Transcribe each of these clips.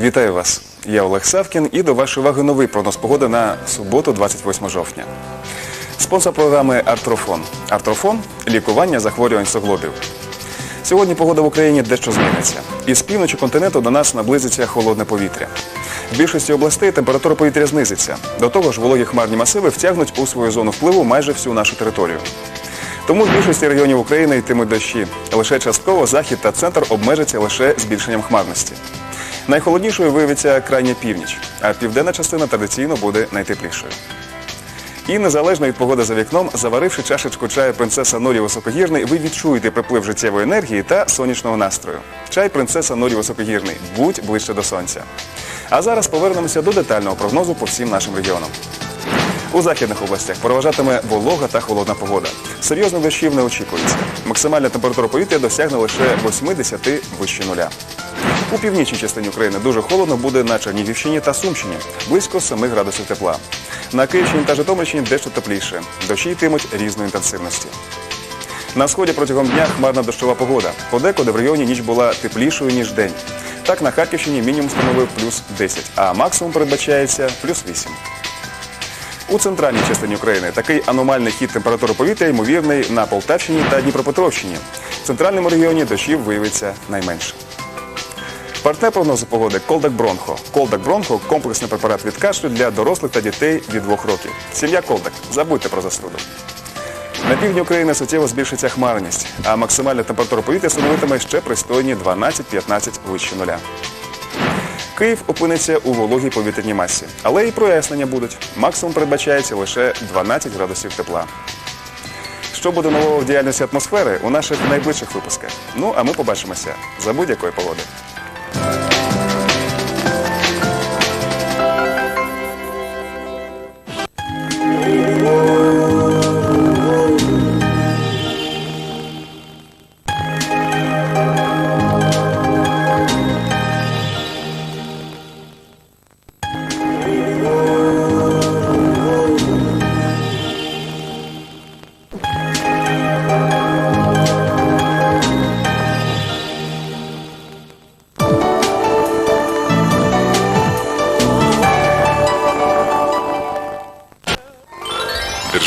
Вітаю вас. Я Олег Савкін і до вашої уваги новий прогноз погоди на суботу, 28 жовтня. Спонсор програми Артрофон. Артрофон лікування захворювань суглобів. Сьогодні погода в Україні дещо зміниться. Із півночі континенту до нас наблизиться холодне повітря. В більшості областей температура повітря знизиться. До того ж, вологі хмарні масиви втягнуть у свою зону впливу майже всю нашу територію. Тому в більшості регіонів України йтимуть дощі. Лише частково захід та центр обмежаться лише збільшенням хмарності. Найхолоднішою виявиться крайня північ, а південна частина традиційно буде найтеплішою. І незалежно від погоди за вікном, заваривши чашечку чаю принцеса Норі Високогірний, ви відчуєте приплив життєвої енергії та сонячного настрою. Чай принцеса Норі Високогірний. Будь ближче до сонця. А зараз повернемося до детального прогнозу по всім нашим регіонам. У західних областях переважатиме волога та холодна погода. Серйозних дощів не очікується. Максимальна температура повітря досягне лише 80 вище нуля. У північній частині України дуже холодно буде на Чернігівщині та Сумщині, близько 7 градусів тепла. На Київщині та Житомирщині дещо тепліше. Дощі йтимуть різної інтенсивності. На сході протягом дня хмарна дощова погода. Подекуди в регіоні ніч була теплішою, ніж день. Так на Харківщині мінімум становив плюс 10, а максимум передбачається плюс 8. У центральній частині України такий аномальний хід температури повітря ймовірний на Полтавщині та Дніпропетровщині. В центральному регіоні дощів виявиться найменше. Партнер прогнозу погоди Колдак Бронхо. Колдак Бронхо комплексний препарат від кашлю для дорослих та дітей від 2 років. Сім'я Колдак. Забудьте про застуду. На півдні України суттєво збільшиться хмарність, а максимальна температура повітря становитиме ще пристойні 12-15 вище нуля. Київ опиниться у вологій повітряній масі, але і прояснення будуть. Максимум передбачається лише 12 градусів тепла. Що буде нового в діяльності атмосфери у наших найближчих випусках? Ну а ми побачимося за будь-якої погоди.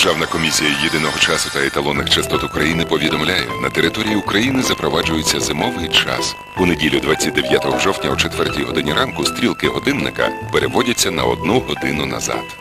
Державна комісія єдиного часу та еталонних частот України повідомляє, на території України запроваджується зимовий час. У неділю 29 жовтня о 4 годині ранку стрілки годинника переводяться на одну годину назад.